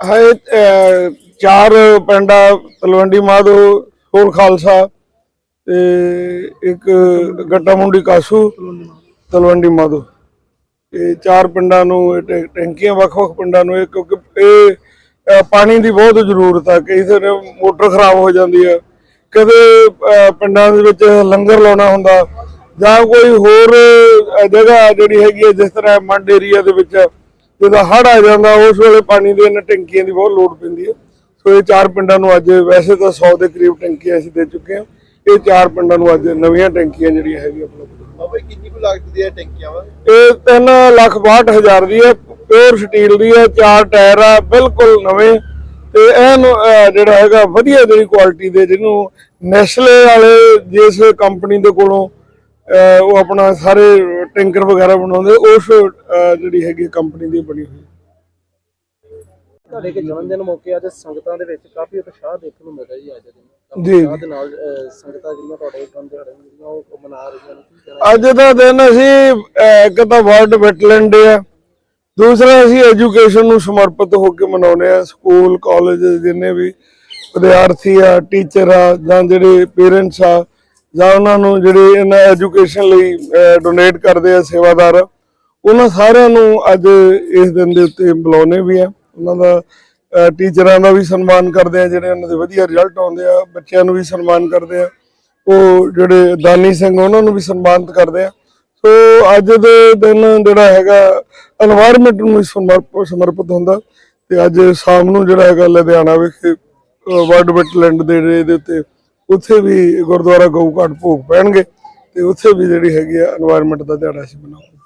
ਹੈ ਅਹ, ਚਾਰ ਪਿੰਡਾ ਤਲਵੰਡੀ ਮਾਧੋ ਹੋਰ ਖਾਲਸਾ ਤੇ ਇੱਕ ਗੱਟਾ ਮੁੰਡੀ ਕਾਸੂ ਤਲਵੰਡੀ ਮਾਧੋ। ਇਹ ਚਾਰ ਪਿੰਡਾਂ ਨੂੰ ਇਹ ਟੈ- ਟੈਂਕੀਆਂ ਵੱਖ-ਵੱਖ ਪਿੰਡਾਂ ਨੂੰ ਇਹ ਕਿਉਂਕਿ ਇਹ ਪਾਣੀ ਦੀ ਬਹੁਤ ਜ਼ਰੂਰਤ ਆ ਕਈ ਵਾਰ ਮੋਟਰ ਖਰਾਬ ਹੋ ਜਾਂਦੀ ਹੈ ਕਦੇ ਪਿੰਡਾਂ ਦੇ ਵਿੱਚ ਲੰਗਰ ਲਾਉਣਾ ਹੁੰਦਾ ਜਾਂ ਕੋਈ ਹੋਰ ਜਗ੍ਹਾ ਜਿਹੜੀ ਹੈਗੀ ਹੈ ਜਿਸ ਤਰ੍ਹਾਂ ਮੰਡ ਏਰੀਆ ਦੇ ਵਿੱਚ ਜਦੋਂ ਹੜ੍ਹ ਆ ਜਾਂਦਾ ਉਸ ਵੇਲੇ ਪਾਣੀ ਦੇ ਇਹਨਾਂ ਟੈਂਕੀਆਂ ਦੀ ਬਹੁਤ ਲੋੜ ਪੈਂਦੀ ਹੈ। ਸੋ ਇਹ ਚਾਰ ਪਿੰਡਾਂ ਨੂੰ ਅੱਜ ਵੈਸੇ ਤਾਂ 100 ਦੇ ਕਰੀਬ ਟੈਂਕੀਆਂ ਅਸੀਂ ਦੇ ਚੁੱਕੇ ਹਾਂ। ਇਹ ਚਾਰ ਪਿੰਡਾਂ ਨੂੰ ਅੱਜ ਨਵੀਆਂ ਟੈਂਕੀਆਂ ਜਿਹੜੀਆਂ ਹੈਗੀਆਂ ਉਪਲਬਧ ਬਾਬਾ ਜੀ ਕਿੰਨੀ ਕੁ ਲਾਗਤ ਦੀਆਂ ਟੈਂਕੀਆਂ ਵਾ? ਇਹ 3 ਲੱਖ 62 ਹਜ਼ਾਰ ਦੀ ਹੈ। ਪਿਓਰ ਸਟੀਲ ਦੀ ਹੈ ਚਾਰ ਟਾਇਰ ਆ ਬਿਲਕੁਲ ਨਵੇਂ। ਤੇ ਐਨ ਜਿਹੜਾ ਹੈਗਾ ਵਧੀਆ ਜਿਹੜੀ ਕੁਆਲਿਟੀ ਦੇ ਜਿਹਨੂੰ ਨੈਸਲੇ ਵਾਲੇ ਜਿਸ ਕੰਪਨੀ ਦੇ ਕੋਲੋਂ ਉਹ ਆਪਣਾ ਸਾਰੇ ਟੈਂਕਰ ਵਗੈਰਾ ਬਣਾਉਂਦੇ ਉਸ ਜਿਹੜੀ ਹੈਗੀ ਕੰਪਨੀ ਦੀ ਬਣੀ ਹੋਈ। ਤੁਹਾਡੇ ਕੇ ਜਨਮ ਦਿਨ ਮੌਕੇ ਅੱਜ ਸੰਗਤਾਂ ਦੇ ਵਿੱਚ ਕਾਫੀ ਉਤਸ਼ਾਹ ਦੇਖਣ ਨੂੰ ਜੀ ਅੱਜ ਦੇ ਦਿਨ। ਕਾਫੀ ਜੀ। ਉਤਸ਼ਾਹ ਦੇ ਨਾਲ ਅਹ, ਸੰਗਤਾਂ ਜਿਹੜੀਆਂ ਤੁਹਾਡੇ ਕੰਮ ਦਿਹਾੜੇ ਨੂੰ ਜਿਹੜੀਆਂ ਉਹ ਮਨਾ ਰਹੀਆਂ ਨੇ ਕੀ ਕਹਿਣਾ ਅੱਜ ਦਾ ਦਿਨ ਅਸੀਂ ਅਹ, ਇੱਕ ਤਾਂ ਵਰਲਡ ਵੈਟਲੈਂਡ ਡੇ ਆ ਦੂਸਰਾ ਅਸੀਂ ਐਜੂਕੇਸ਼ਨ ਨੂੰ ਸਮਰਪਿਤ ਹੋ ਕੇ ਮਨਾਉਂਦੇ ਆ ਸਕੂਲ ਕਾਲਜ ਜਿੰਨੇ ਵੀ ਵਿਦਿਆਰਥੀ ਆ ਟੀਚਰ ਆ ਜਾਂ ਜਿਹੜੇ ਪੇਰੈਂਟਸ ਆ ਜਾਂ ਉਹਨਾਂ ਨੂੰ ਜਿਹੜੇ ਇਹਨਾਂ ਐਜੂਕੇਸ਼ਨ ਲਈ ਡੋਨੇਟ ਕਰਦੇ ਆ ਸੇਵਾਦਾਰ, ਉਹਨਾਂ ਸਾਰਿਆਂ ਨੂੰ ਅੱਜ ਇਸ ਦਿਨ ਦੇ ਉੱਤੇ ਬੁਲਾਉਨੇ ਵੀ ਆ। ਉਹਨਾਂ ਦਾ ਟੀਚਰਾਂ ਦਾ ਵੀ ਸਨਮਾਨ ਕਰਦੇ ਆ, ਜਿਹੜੇ ਉਹਨਾਂ ਦੇ ਵਧੀਆ ਰਿਜ਼ਲਟ ਆਉਂਦੇ ਆ, ਬੱਚਿਆਂ ਨੂੰ ਵੀ ਸਨਮਾਨ ਕਰਦੇ ਆ। ਉਹ ਜਿਹੜੇ ਦਾਨੀ ਸਿੰਘ, ਉਹਨਾਂ ਨੂੰ ਵੀ ਸਨਮਾਨਿਤ ਕਰਦੇ ਆ। ਸੋ ਅੱਜ ਦੇ ਦਿਨ ਜਿਹੜਾ ਹੈਗਾ এনवायरमेंट ਨੂੰ ਸਮਰਪਿਤ ਹੁੰਦਾ। ਤੇ ਅੱਜ ਸ਼ਾਮ ਨੂੰ ਜਿਹੜਾ ਹੈਗਾ, ਲੁਧਿਆਣਾ ਵਿਖੇ ਵਰਡ ਵਟਲੈਂਡ ਦੇ ਦੇ ਉੱਤੇ ਉੱਥੇ ਵੀ ਗੁਰਦੁਆਰਾ ਗਊ ਘਾਟ ਭੋਗ ਪੈਣਗੇ ਤੇ ਉੱਥੇ ਵੀ ਜਿਹੜੀ ਹੈਗੀ ਆ এনवायरमेंट ਦਾ ਦਿਹਾੜਾ ਅਸੀਂ ਮਨਾਉਂਗੇ